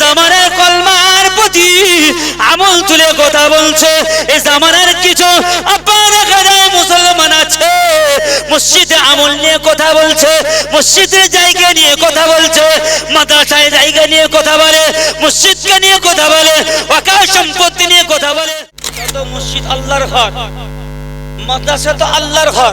জামানার কলমার প্রতি আমল তুলে কথা বলছে। এ জামানার কিছু দেখা মুসলমান আছে, মসজিদে আমল নিয়ে কথা বলছে, মসজিদের জায়গা নিয়ে কথা বলছে, মাদ্রাসায় জায়গা নিয়ে কথা বলে, মসজিদকে নিয়ে কথা বলে আকাশ সম্পত্তি নিয়ে কথা বলে। মসজিদ আল্লাহর ঘর, মাদ্রাসা তো আল্লাহর ঘর।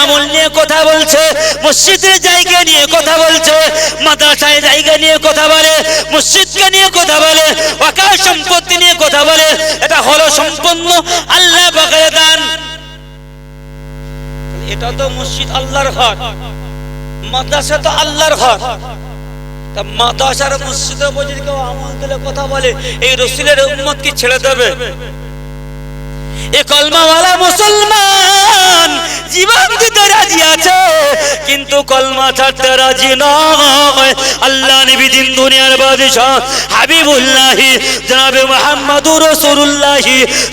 আমল নিয়ে কথা বলছে, মসজিদের জায়গা নিয়ে কথা বলছে, মাদ্রাসায় জায়গা নিয়ে কথা বলে, মসজিদকে নিয়ে কথা বলে আকাশ সম্পত্তি নিয়ে কথা বলে, এটা হলো সম্পন্ন আল্লাহ বাগায় দান। এটা তো মসজিদ আল্লাহর ঘর, মাদ্রাসা তো আল্লাহর ঘর। তা মাদ্রাসার মসজিদে বসে কেউ আমল কথা বলে, এই রসুলের উম্মত কি ছেড়ে দেবে। এ কলমাওয়ালা মুসলমান, জীবন দিতে রাজি আছে, কিন্তু কলমা ছাড়তে রাজি নয়। আল্লাহ নবী দিন দুনিয়ার বাদশাহ হাবিবুল্লাহ, জনাবে মুহাম্মদুর রাসূলুল্লাহ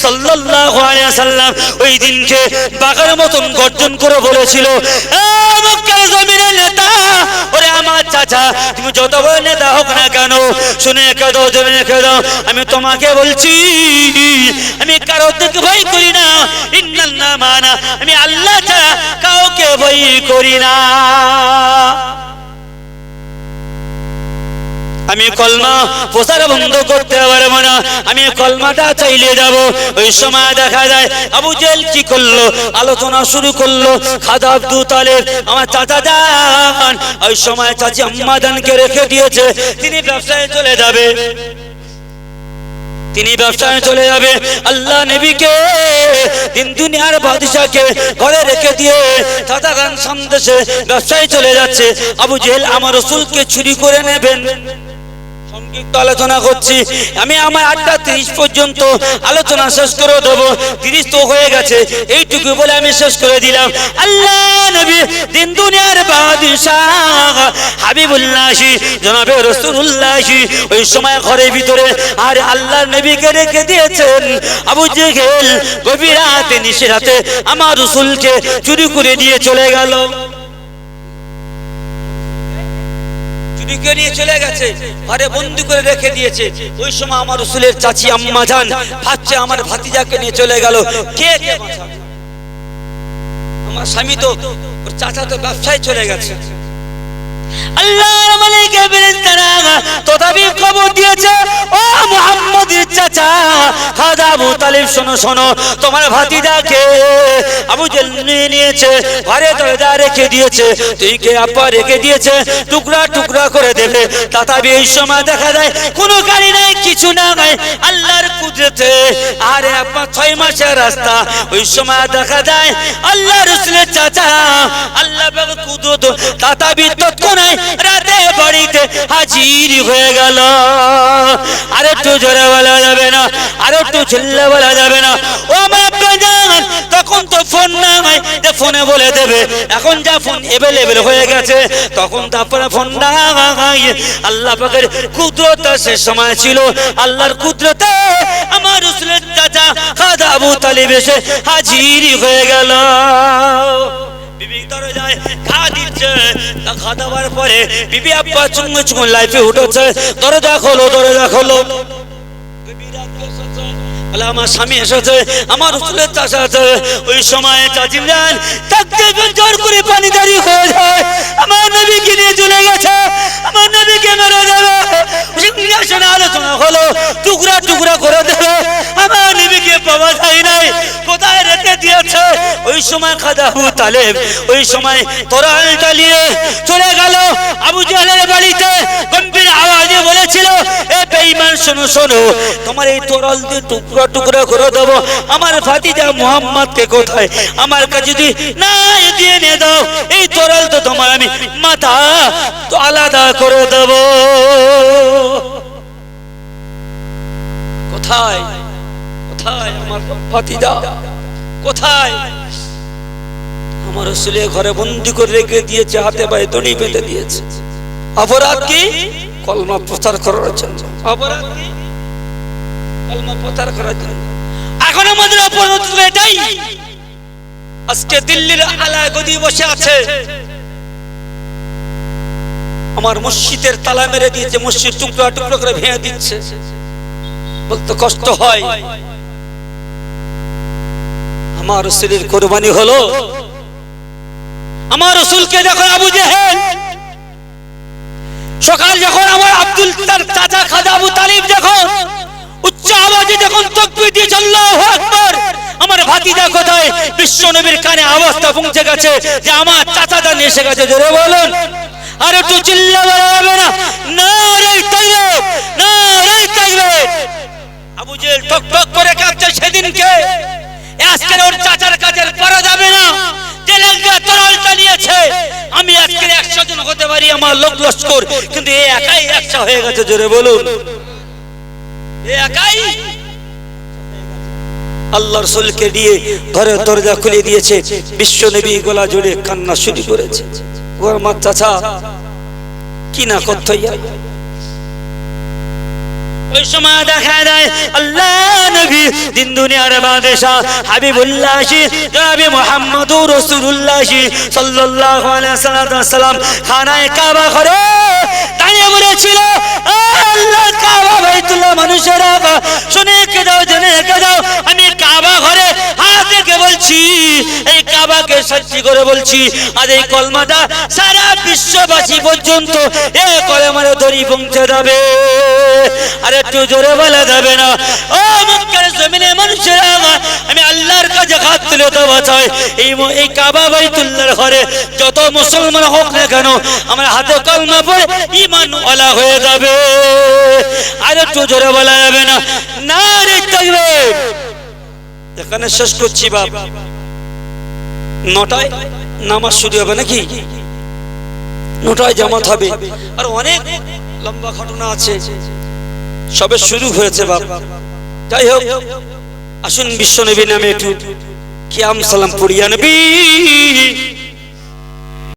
সাল্লাল্লাহু আলাইহি সাল্লাম ওই দিনকে বাঘের মতন গর্জন করে বলেছিল, এ তুমি যত বলে নেতা হোক না কেন, শুনে রেখে দাও, জেনে দাও, আমি তোমাকে বলছি, আমি কারও থেকে ভয় করি না, ইন্নাল্লাহ মানা, আমি আল্লাহ কাউকে ভয় করি না। আমি কলমা প্রচার বন্ধ করতে পারব না। আমি কলমাটা চাইলে যাব। ওই সময় দেখা যায় আবু জেল কি করল? আলোচনা শুরু করল। খাদা আব্দু তালেব আমার চাচা যান। ওই সময় চাচি আম্মাদানকে রেখে দিয়েছে। তিনি ব্যবসায় চলে যাবে। তিনি ব্যবসায় চলে যাবে। আল্লাহ নবীকে দিন দুনিয়ার বাদশাকে ঘরে রেখে দিয়ে দাদা গান সন্দেশে ব্যবসায় চলে যাচ্ছে। আবু জেহেল আমার রসুলকে চুরি করে নেবেন। সংক্ষিপ্ত আলোচনা করছি। আমি আমার আটটা তিরিশ পর্যন্ত আলোচনা শেষ করে দেবো। তিরিশ তো হয়ে গেছে। এইটুকু বলে আমি শেষ করে দিলাম। আল্লাহ নবী দিন দুনিয়ার বাদশাহ হাবিবুল্লাহি, জনাবে রসুল্লাহি ওই সময় ঘরের ভিতরে আর আল্লাহর নবীকে রেখে দিয়েছেন। আবু জেহেল গভীর রাতে নিশে রাতে আমার রসুলকে চুরি করে দিয়ে চলে গেল। চুরিকে নিয়ে চলে গেছে। ঘরে বন্দি করে রেখে দিয়েছে। ওই সময় আমার রসুলের চাচি আম্মা যান। ভাবছে আমার ভাতিজাকে নিয়ে চলে গেল। কে কে আমার স্বামী তো, ওর চাচা তো ব্যবসায় চলে গেছে। আল্লাহর মালিকের তথাপি দিয়েছে। ও মুহাম্মদের চাচা আবু তালিব, শোনো শোনো, তোমার আবু নিয়েছে দরজা রেখে দিয়েছে, তুই কে আপা রেখে দিয়েছে? টুকরা টুকরা করে দেবে। তথাপি এই সময় দেখা যায়, কোনো গাড়ি নাই, কিছু না নাই, আল্লাহর কুদরতে। আরে আপা ছয় মাসের রাস্তা। ওই সময় দেখা যায় আল্লাহ রসুলের চাচা, আল্লাহ কুদরত। তথাপি তৎক্ষণাৎ রাতে বাড়িতে হাজির হয়ে গেল। আর একটু জোরে বলা যাবে না, আর একটু চিল্লে বলা যাবে না। ও আমার তখন তো ফোন না হয় ফোনে বলে দেবে। এখন যা ফোন এভেলেবেল হয়ে গেছে, তখন তারপরে ফোন আল্লাহ পাকের কুদরত সে সময় ছিল। আল্লাহর কুদরতে আমার রসুলের চাচা খাদা আবু তালিব এসে হাজির হয়ে গেল। বিবি দরজায় খা দিচ্ছে পরে বিবি আব্বা লাইফে উঠেছে। দরজা খোলো দরজা খোলো। আমার স্বামী এসেছে, আমার উসুলের চাষা আছে। ওই যান থাকতে জোর করে পানি দাঁড়িয়ে হয়ে যায়। আমার নবীকে নিয়ে চলে গেছে। আমার নবীকে মেরে দেবে। আলোচনা হলো, টুকরা টুকরা করে দেবে। আমার নবীকে পাওয়া যায় নাই। কোথায় রেখে দিয়েছে? ওই সময় তালেব, ওই সময় তোরাল চালিয়ে চলে গেল। আবু বাড়িতে গম্ভীর আওয়াজে বলেছিল, এ বেঈমান, শোনো শোনো, তোমার এই তোরাল দিয়ে টুকরা টুকরা করে দেবো। আমার মোহাম্মদকে কোথায়? আমার কাছে যদি না দিয়ে নিয়ে দাও, এই তোরাল তো তোমার আমি মাথা তো আলাদা করে দেবো। কোথায়? কোথায় আমার ভাতিজা কোথায়? আমার রসুলের ঘরে বন্দি করে রেখে দিয়েছে, হাতে পায়ে দড়ি বেঁধে দিয়েছে। অপরাধ কি? কলমা প্রচার করার জন্য। অপরাধ কি? কলমা প্রচার করার জন্য। এখন আমাদের অপরাধ এটাই। আজকে দিল্লির আলায় গদি বসে আছে। আমার মসজিদের তালা মেরে দিয়েছে, মসজিদ টুকরো টুকরো করে ভেঙে দিচ্ছে। বলতে কষ্ট হয়। আমার রসুলের কোরবানি হলো। আমার রসুলকে যখন আবু জেহেল। সকাল যখন আমার আব্দুল তার চাচা খাজা আবু তালিব যখন উচ্চ আওয়াজে যখন তকবির দিয়ে আল্লাহু আকবার, আমার ভাতিজা কোথায়? বিশ্ব নবীর কানে আওয়াজটা পৌঁছে গেছে যে আমার চাচাটা নিয়ে এসে গেছে। জোরে বলুন। আর একটু চিল্লা যাবে না। না রে তাইবে না রে আবু জেহেল টক টক করে কাঁপছে সেদিনকে। আজকের ওর চাচার যাবে না। আমি আজকে একশো জন হতে পারি আমার লোক লস্কর। কিন্তু একাই একশো হয়ে গেছে, জোরে বলুন। একাই নিয়ে ঘরের দরজা খুলে দিয়েছে, বিশ্ব গলা জুড়ে কান্না শুরু করেছে। ওর মা চাচা, কি না করতে ওই সময় দেখা আল্লাহ নবী দিন দুনিয়ার বাদশাহ জনাবি সাল্লাল্লাহু আলাইহি খানায় কাবা ঘরে দাঁড়িয়ে বলেছিল আল্লাহ, কাবা বাইতুল্লাহ মানুষেরা শুনে কে দাও জেনে কে দাও আমি কাবা ঘরে হাত রেখে বলছি, এই কাবাকে সাক্ষী করে বলছি, আর এই কলমাটা সারা বিশ্ববাসী পর্যন্ত এ কলমারে দড়ি পৌঁছে যাবে। একটু জোরে বলা যাবে না। ও মক্কার জমিনে মানুষেরা আমি আল্লাহর কাছে হাত তুলে তো এই এই কাবা বাইতুল্লাহর ঘরে যত মুসলমান হোক না কেন, আমার হাতে কলমা পড়ে ইমান ওলা হয়ে যাবে। আর একটু জোরে বলা যাবে না। না রে থাকবে এখানে শেষ করছি বাপ। নটায় নামাজ শুরু হবে নাকি? নটায় জামাত হবে। আর অনেক লম্বা ঘটনা আছে। সবে শুরু হয়েছে বাপ। যাই হোক, আসুন বিশ্ব নবী নামে একটু কিয়াম সালাম পড়িয়া নবী